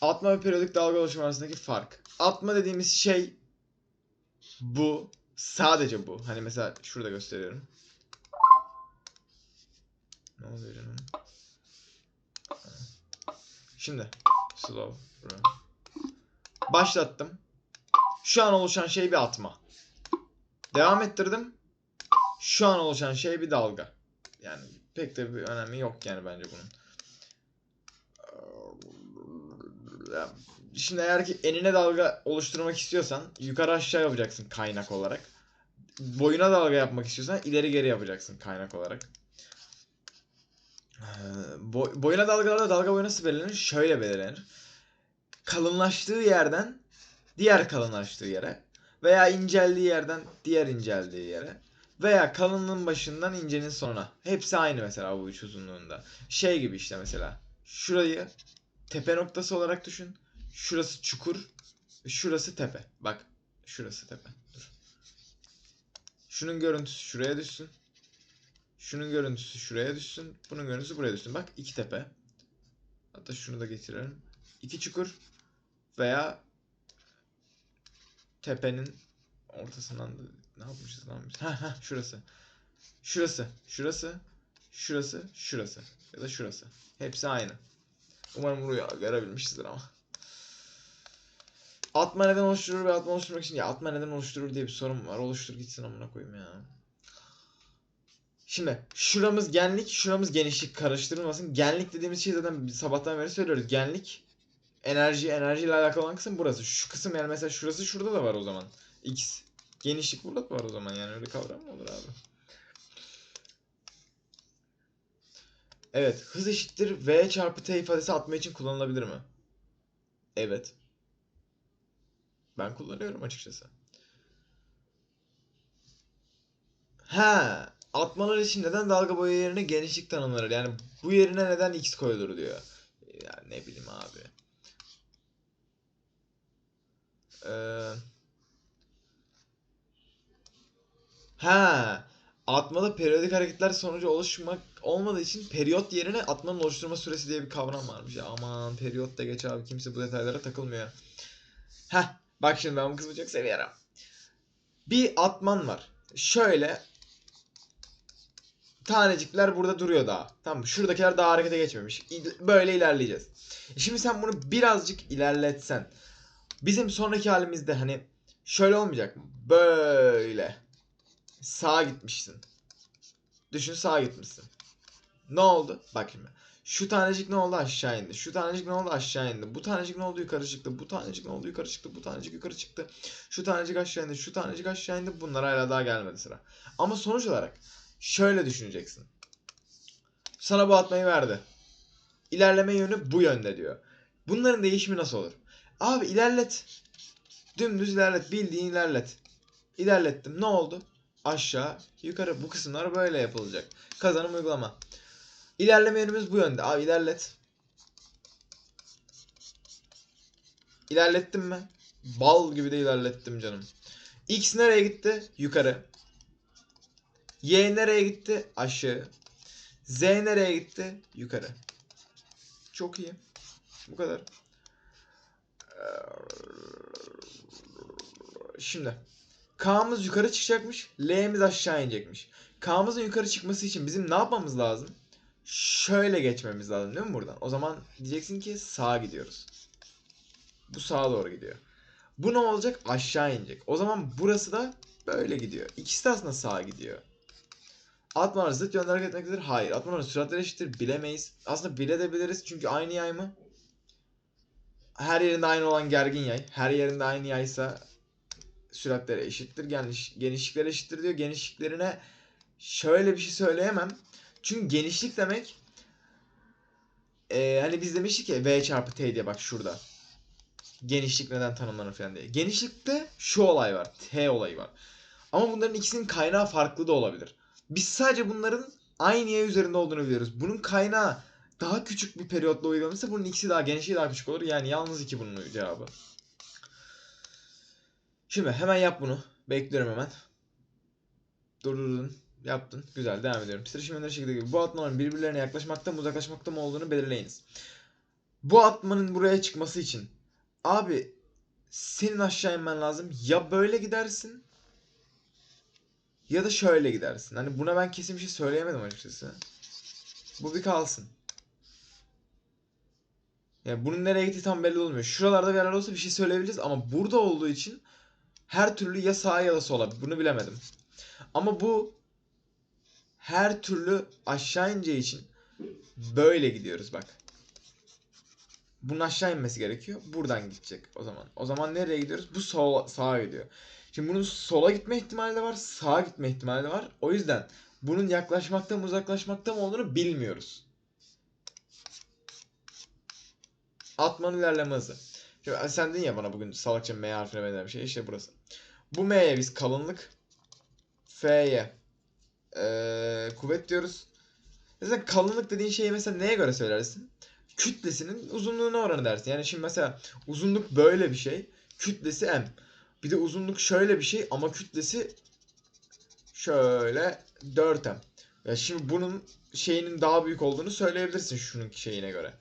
Atma ve periyodik dalga oluşumu arasındaki fark. Atma dediğimiz şey bu. Sadece bu. Hani mesela şurada gösteriyorum. Ne oluyor canım? Şimdi slow run. Başlattım. Şu an oluşan şey bir atma. Devam ettirdim. Şu an oluşan şey bir dalga. Yani pek de bir önemi yok yani bence bunun. Ya, Şimdi eğer ki enine dalga oluşturmak istiyorsan yukarı aşağı yapacaksın kaynak olarak. Boyuna dalga yapmak istiyorsan ileri geri yapacaksın kaynak olarak. Ee, boy- boyuna dalgalarda dalga boyu nasıl belirlenir? Şöyle belirlenir. Kalınlaştığı yerden diğer kalınlaştığı yere veya inceldiği yerden diğer inceldiği yere veya kalınlığın başından incenin sonuna. Hepsi aynı mesela bu üç uzunluğunda. Şey gibi işte mesela. Şurayı tepe noktası olarak düşün. Şurası çukur. Şurası tepe. Bak. Şurası tepe. Dur. Şunun görüntüsü şuraya düşsün. Şunun görüntüsü şuraya düşsün. Bunun görüntüsü buraya düşsün. Bak iki tepe. Hatta şunu da getirelim. İki çukur veya tepenin ortasından da ne yapmışız lan biz? Ha ha şurası. Şurası, şurası, şurası, şurası ya da şurası. Hepsi aynı. Umarım burayı görebilmişizdir ama. Atma neden oluşturur ve atma oluşturmak için ya atma neden oluşturur diye bir sorun var. Oluştur gitsin amına koyayım ya. Şimdi şuramız genlik, şuramız genişlik karıştırılmasın. Genlik dediğimiz şey zaten sabahtan beri söylüyoruz. Genlik enerji, enerjiyle alakalı olan kısım burası. Şu kısım yani mesela şurası şurada da var o zaman. X. Genişlik burada da var o zaman yani öyle kavram mı olur abi? Evet. Hız eşittir V çarpı T ifadesi atma için kullanılabilir mi? Evet. Ben kullanıyorum açıkçası. Ha, atmalar için neden dalga boyu yerine genişlik tanımlanır? Yani bu yerine neden x koyulur diyor. Ya ne bileyim abi. Ee, ha, atmada periyodik hareketler sonucu oluşmak olmadığı için periyot yerine atmanın oluşturma süresi diye bir kavram varmış. Ya aman periyot da geç abi kimse bu detaylara takılmıyor. Heh, bak şimdi ben bu kısmı çok seviyorum. Bir atman var. Şöyle tanecikler burada duruyor daha. Tamam? Şuradakiler daha harekete geçmemiş. Böyle ilerleyeceğiz. E Şimdi sen bunu birazcık ilerletsen. Bizim sonraki halimizde hani şöyle olmayacak mı? Böyle. Sağa gitmişsin. Düşün sağa gitmişsin. Ne oldu? Bak şimdi. Şu tanecik ne oldu aşağı indi. Şu tanecik ne oldu aşağı indi. Bu tanecik ne oldu yukarı çıktı. Bu tanecik ne oldu yukarı çıktı. Bu tanecik yukarı çıktı. Şu tanecik aşağı indi. Şu tanecik aşağı indi. Bunlar hala daha gelmedi sıra. Ama sonuç olarak şöyle düşüneceksin. Sana bu atmayı verdi. İlerleme yönü bu yönde diyor. Bunların değişimi nasıl olur? Abi ilerlet. Dümdüz ilerlet. Bildiğin ilerlet. İlerlettim. Ne oldu? Aşağı, yukarı. Bu kısımlar böyle yapılacak. Kazanım uygulama. İlerleme yönümüz bu yönde. Abi ilerlet. İlerlettim mi? Bal gibi de ilerlettim canım. X nereye gitti? Yukarı. Y nereye gitti? Aşağı. Z nereye gitti? Yukarı. Çok iyi. Bu kadar. Şimdi. K'mız yukarı çıkacakmış. L'miz aşağı inecekmiş. K'mızın yukarı çıkması için bizim ne yapmamız lazım? Şöyle geçmemiz lazım değil mi buradan? O zaman diyeceksin ki sağa gidiyoruz. Bu sağa doğru gidiyor. Bu ne olacak? Aşağı inecek. O zaman burası da böyle gidiyor. İkisi de aslında sağa gidiyor. Atmalar zıt yönde hareket etmektedir. Hayır. Atmaların süratleri eşittir. Bilemeyiz. Aslında bilebiliriz çünkü aynı yay mı? Her yerinde aynı olan gergin yay. Her yerinde aynı yaysa süratleri eşittir. Geniş, genişlikleri eşittir diyor. Genişliklerine şöyle bir şey söyleyemem. Çünkü genişlik demek eee, hani biz demiştik ya V çarpı T diye bak şurada. Genişlik neden tanımlanır falan diye. Genişlikte şu olay var. T olayı var. Ama bunların ikisinin kaynağı farklı da olabilir. Biz sadece bunların aynı yay üzerinde olduğunu biliyoruz. Bunun kaynağı daha küçük bir periyotla uygulanırsa bunun ikisi daha genişliği daha küçük olur. Yani yalnız iki bunun cevabı. Şimdi hemen yap bunu. Bekliyorum hemen. Durdurdun. Yaptın. Güzel. Devam ediyorum. Titreşim yönleri şekilde gibi. Bu atmaların birbirlerine yaklaşmakta mı uzaklaşmakta mı olduğunu belirleyiniz. Bu atmanın buraya çıkması için abi senin aşağı inmen lazım. Ya böyle gidersin ya da şöyle gidersin. Hani buna ben kesin bir şey söyleyemedim açıkçası. Bu bir kalsın. Yani bunun nereye gittiği tam belli olmuyor. Şuralarda bir yerler olsa bir şey söyleyebiliriz ama burada olduğu için her türlü ya sağa ya da sola. Bunu bilemedim. Ama bu her türlü aşağı ineceği için böyle gidiyoruz bak. Bunun aşağı inmesi gerekiyor. Buradan gidecek o zaman. O zaman nereye gidiyoruz? Bu sola, sağa gidiyor. Şimdi bunun sola gitme ihtimali de var, sağa gitme ihtimali de var. O yüzden bunun yaklaşmakta mı uzaklaşmakta mı olduğunu bilmiyoruz. Atmanın ilerleme hızı. Şimdi sen dedin ya bana bugün salakça M harfine benzer bir şey. İşte burası. Bu M'ye biz kalınlık, F'ye eee, kuvvet diyoruz. Mesela kalınlık dediğin şeyi mesela neye göre söylersin? Kütlesinin uzunluğuna oranı dersin. Yani şimdi mesela uzunluk böyle bir şey. Kütlesi M. Bir de uzunluk şöyle bir şey ama kütlesi şöyle 4M. Ya şimdi bunun şeyinin daha büyük olduğunu söyleyebilirsin şunun şeyine göre.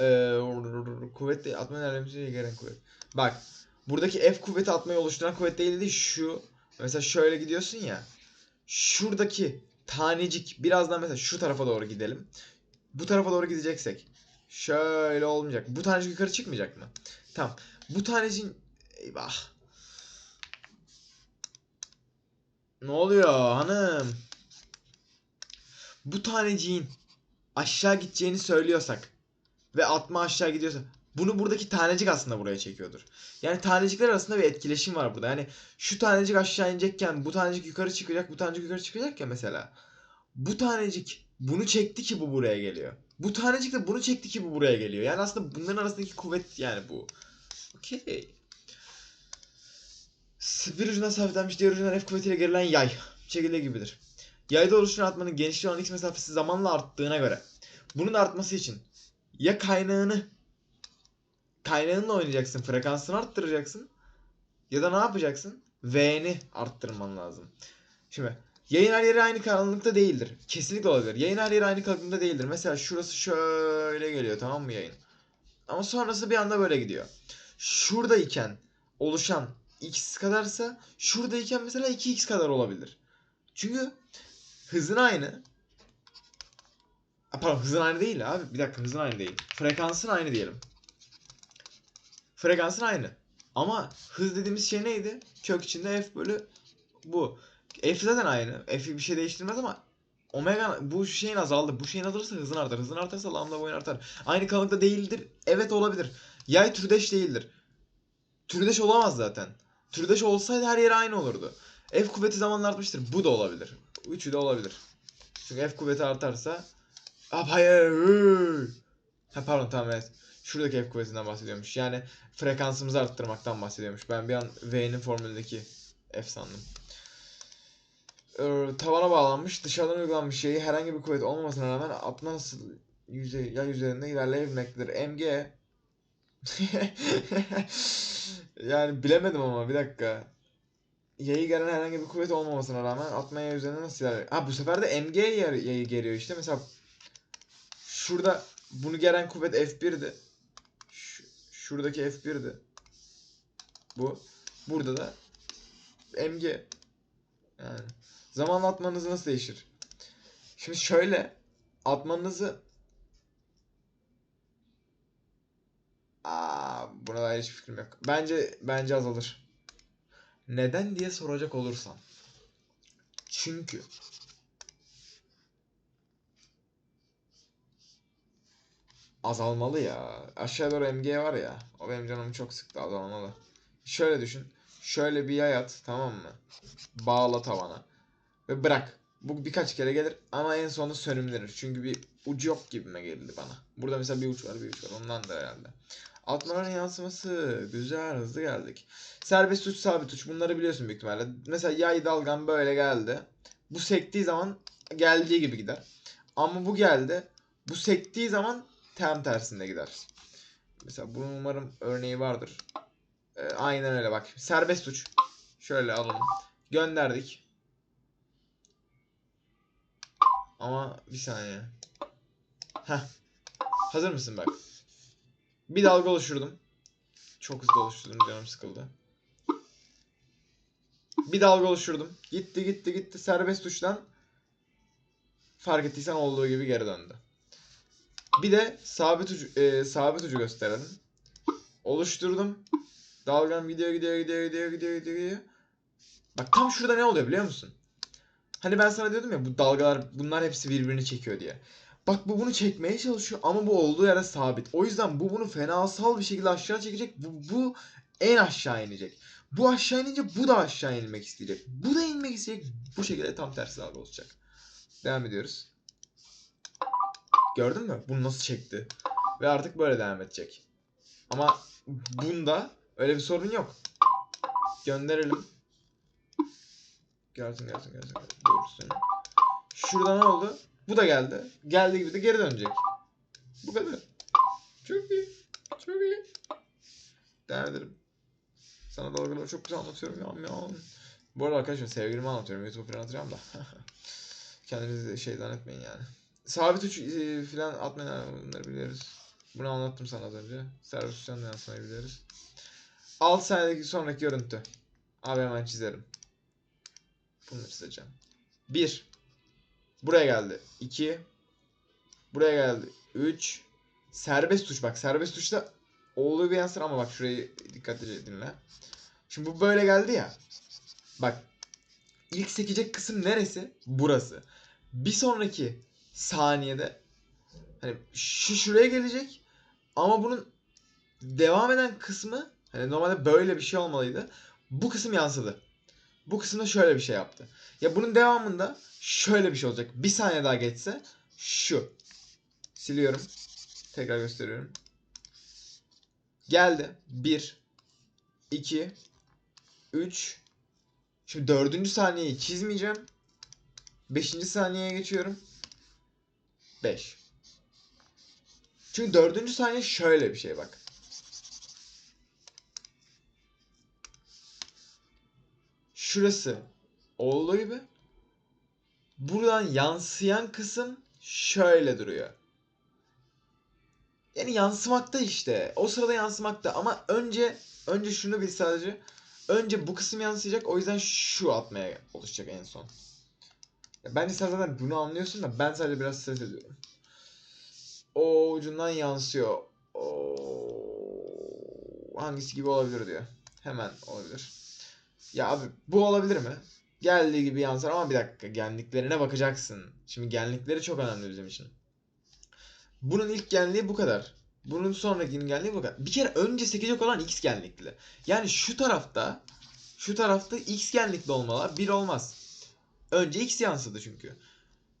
Ee, kuvvet atma ilerlemesi gelen kuvvet. Bak buradaki F kuvveti atmayı oluşturan kuvvet değil değil şu. Mesela şöyle gidiyorsun ya. Şuradaki tanecik birazdan mesela şu tarafa doğru gidelim. Bu tarafa doğru gideceksek şöyle olmayacak. Bu tanecik yukarı çıkmayacak mı? Tamam. Bu taneciğin eyvah. Ne oluyor hanım? Bu taneciğin aşağı gideceğini söylüyorsak ve atma aşağı gidiyorsa bunu buradaki tanecik aslında buraya çekiyordur. Yani tanecikler arasında bir etkileşim var burada. Yani şu tanecik aşağı inecekken bu tanecik yukarı çıkacak, bu tanecik yukarı çıkacak ya mesela. Bu tanecik bunu çekti ki bu buraya geliyor. Bu tanecik de bunu çekti ki bu buraya geliyor. Yani aslında bunların arasındaki kuvvet yani bu. Okey. Bir ucuna sabitlenmiş diğer ucundan F kuvvetiyle gerilen yay. Çekirge gibidir. Yayda oluşturan atmanın genişliği olan x mesafesi zamanla arttığına göre bunun artması için ya kaynağını kaynağınla oynayacaksın, frekansını arttıracaksın ya da ne yapacaksın? V'ni arttırman lazım. Şimdi yayın her yeri aynı kalınlıkta değildir. Kesinlikle olabilir. Yayın her yeri aynı kalınlıkta değildir. Mesela şurası şöyle geliyor tamam mı yayın? Ama sonrası bir anda böyle gidiyor. Şuradayken oluşan x kadarsa şuradayken mesela 2x kadar olabilir. Çünkü hızın aynı. Pardon hızın aynı değil abi. Bir dakika hızın aynı değil. Frekansın aynı diyelim. Frekansın aynı. Ama hız dediğimiz şey neydi? Kök içinde f bölü bu. F zaten aynı. F bir şey değiştirmez ama omega bu şeyin azaldı. Bu şeyin azalırsa hızın artar. Hızın artarsa lambda boyun artar. Aynı kalınlıkta değildir. Evet olabilir. Yay türdeş değildir. Türdeş olamaz zaten. Türdeş olsaydı her yeri aynı olurdu. F kuvveti zamanla artmıştır. Bu da olabilir. Üçü de olabilir. Çünkü F kuvveti artarsa Aa, hayır. Ha pardon tamam evet. Şuradaki F kuvvetinden bahsediyormuş. Yani frekansımızı arttırmaktan bahsediyormuş. Ben bir an V'nin formülündeki F sandım. Ee, tavana bağlanmış, dışarıdan uygulanmış şeyi herhangi bir kuvvet olmamasına rağmen atma nasıl yüzey, yay üzerinde ilerleyebilmektedir. MG yani bilemedim ama bir dakika. Yayı gelen herhangi bir kuvvet olmamasına rağmen atma yay üzerinde nasıl ilerliyor? Ha bu sefer de MG yayı geliyor işte. Mesela şurada bunu gelen kuvvet F1'di. Şu, şuradaki F1'di. Bu. Burada da MG. Yani zamanla atmanız nasıl değişir? Şimdi şöyle atmanızı Aa, buna dair hiçbir fikrim yok. Bence bence azalır. Neden diye soracak olursam. Çünkü azalmalı ya. Aşağı doğru MG var ya. O benim canımı çok sıktı azalmalı. Şöyle düşün. Şöyle bir yay at tamam mı? Bağla tavana. Ve bırak. Bu birkaç kere gelir ama en sonunda sönümlenir. Çünkü bir ucu yok gibime geldi bana. Burada mesela bir uç var bir uç var. Ondan da herhalde. Atmaların yansıması. Güzel hızlı geldik. Serbest uç sabit uç. Bunları biliyorsun büyük ihtimalle. Mesela yay dalgan böyle geldi. Bu sektiği zaman geldiği gibi gider. Ama bu geldi. Bu sektiği zaman tam tersinde gider. Mesela bunun umarım örneği vardır. Ee, aynen öyle bak. Serbest uç. Şöyle alalım. Gönderdik. Ama bir saniye. Heh. Hazır mısın bak. Bir dalga oluşturdum. Çok hızlı oluşturdum canım sıkıldı. Bir dalga oluşturdum. Gitti gitti gitti serbest tuştan fark ettiysen olduğu gibi geri döndü. Bir de sabit ucu, e, sabit ucu gösterelim. Oluşturdum. Dalgam gidiyor gidiyor gidiyor gidiyor gidiyor gidiyor. Bak tam şurada ne oluyor biliyor musun? Hani ben sana diyordum ya bu dalgalar bunlar hepsi birbirini çekiyor diye. Bak bu bunu çekmeye çalışıyor ama bu olduğu yere sabit. O yüzden bu bunu fenasal bir şekilde aşağı çekecek. Bu, bu en aşağı inecek. Bu aşağı inince bu da aşağı inmek isteyecek. Bu da inmek isteyecek. Bu şekilde tam tersi dalga olacak. Devam ediyoruz. Gördün mü? Bunu nasıl çekti? Ve artık böyle devam edecek. Ama bunda öyle bir sorun yok. Gönderelim. Gelsin gelsin gelsin. Doğrusun. Şurada ne oldu? Bu da geldi. Geldiği gibi de geri dönecek. Bu kadar. Çok iyi. Çok iyi. Devam edelim. Sana dalgaları çok güzel anlatıyorum ya. ya. Bu arada arkadaşlar sevgilimi anlatıyorum. YouTube falan atacağım da. Kendinizi şey zannetmeyin yani. Sabit uç e, falan atmayın yani bunları biliyoruz. Bunu anlattım sana az önce. Servis uçtan da yansımayı biliyoruz. 6 saniyedeki sonraki görüntü. Abi hemen çizerim. Bunu çizeceğim. 1. Buraya geldi. 2. Buraya geldi. 3. Serbest tuş bak. Serbest tuşta olduğu bir yansır ama bak şurayı dikkatlice dinle. Şimdi bu böyle geldi ya. Bak. İlk sekecek kısım neresi? Burası. Bir sonraki saniyede hani şu şuraya gelecek ama bunun devam eden kısmı hani normalde böyle bir şey olmalıydı. Bu kısım yansıdı. Bu kısımda şöyle bir şey yaptı. Ya bunun devamında şöyle bir şey olacak. Bir saniye daha geçse şu. Siliyorum. Tekrar gösteriyorum. Geldi. 1 2 3 Şimdi dördüncü saniyeyi çizmeyeceğim. Beşinci saniyeye geçiyorum. 5. Çünkü dördüncü saniye şöyle bir şey bak. Şurası olduğu gibi. Buradan yansıyan kısım şöyle duruyor. Yani yansımakta işte. O sırada yansımakta ama önce önce şunu bil sadece. Önce bu kısım yansıyacak. O yüzden şu atmaya oluşacak en son. Ya bence sen zaten bunu anlıyorsun da ben sadece biraz stres ediyorum. O ucundan yansıyor. O hangisi gibi olabilir diyor. Hemen olabilir. Ya abi bu olabilir mi? Geldiği gibi yansır ama bir dakika genliklerine bakacaksın. Şimdi genlikleri çok önemli bizim için. Bunun ilk genliği bu kadar. Bunun sonraki genliği bu kadar. Bir kere önce sekecek olan x genlikli. Yani şu tarafta şu tarafta x genlikli olmalı. Bir olmaz. Önce x yansıdı çünkü.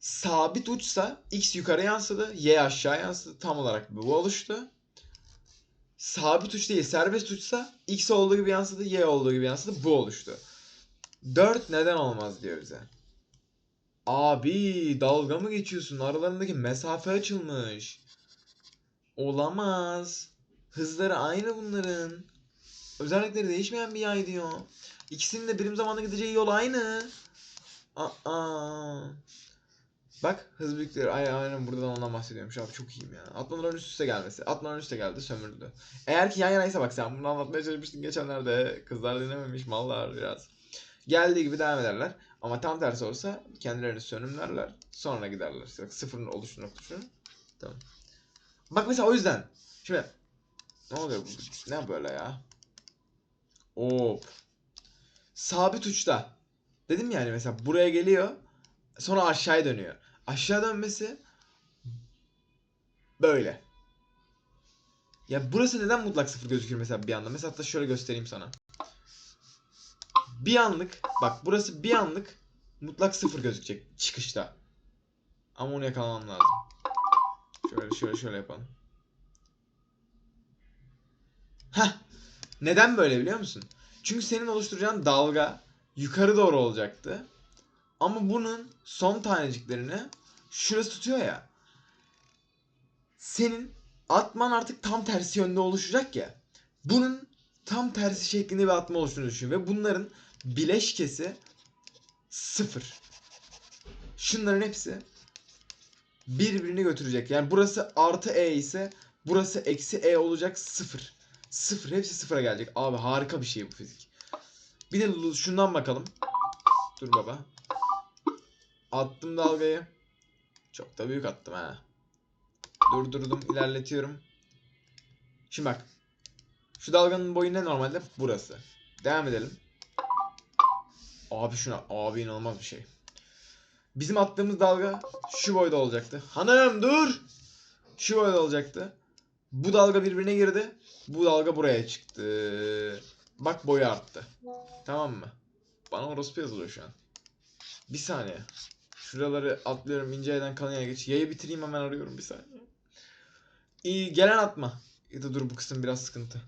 Sabit uçsa x yukarı yansıdı, y aşağı yansıdı. Tam olarak bu oluştu. Sabit uç değil, serbest uçsa x olduğu gibi yansıdı, y olduğu gibi yansıdı. Bu oluştu. 4 neden olmaz diyor bize. Abi dalga mı geçiyorsun? Aralarındaki mesafe açılmış. Olamaz. Hızları aynı bunların. Özellikleri değişmeyen bir yay diyor. İkisinin de birim zamanda gideceği yol aynı. Aa. Bak hız büyükleri ay aynen burada da ondan bahsediyormuş abi çok iyiyim ya. Atmaların üst üste gelmesi. Atmaların üst üste geldi sömürdü. Eğer ki yan yanaysa bak sen bunu anlatmaya çalışmıştın geçenlerde. Kızlar dinlememiş mallar biraz. Geldiği gibi devam ederler. Ama tam tersi olsa kendilerini sönümlerler. Sonra giderler. Bak sıfırın oluşu noktasını. Tamam. Bak mesela o yüzden. Şimdi ne oluyor bu? Ne böyle ya? Hop. Sabit uçta. Dedim yani mesela buraya geliyor. Sonra aşağıya dönüyor. Aşağı dönmesi böyle. Ya burası neden mutlak sıfır gözükür mesela bir anda? Mesela hatta şöyle göstereyim sana. Bir anlık bak burası bir anlık mutlak sıfır gözükecek çıkışta. Ama onu yakalamam lazım. Şöyle şöyle şöyle yapalım. Heh. Neden böyle biliyor musun? Çünkü senin oluşturacağın dalga yukarı doğru olacaktı. Ama bunun son taneciklerini şurası tutuyor ya. Senin atman artık tam tersi yönde oluşacak ya. Bunun tam tersi şeklinde bir atma oluştuğunu düşün. Ve bunların bileşkesi sıfır. Şunların hepsi birbirini götürecek. Yani burası artı E ise burası eksi E olacak sıfır. Sıfır. Hepsi sıfıra gelecek. Abi harika bir şey bu fizik. Bir de şundan bakalım. Dur baba. Attım dalgayı. Çok da büyük attım ha. Durdurdum, ilerletiyorum. Şimdi bak. Şu dalganın boyu ne normalde? Burası. Devam edelim. Abi şuna, abi inanılmaz bir şey. Bizim attığımız dalga şu boyda olacaktı. Hanım dur! Şu boyda olacaktı. Bu dalga birbirine girdi. Bu dalga buraya çıktı. Bak boyu arttı. Tamam mı? Bana orospu yazılıyor şu an. Bir saniye. Şuraları atlıyorum ince yaydan kalın geç. Yayı bitireyim hemen arıyorum bir saniye. İyi, gelen atma. Ya da dur bu kısım biraz sıkıntı.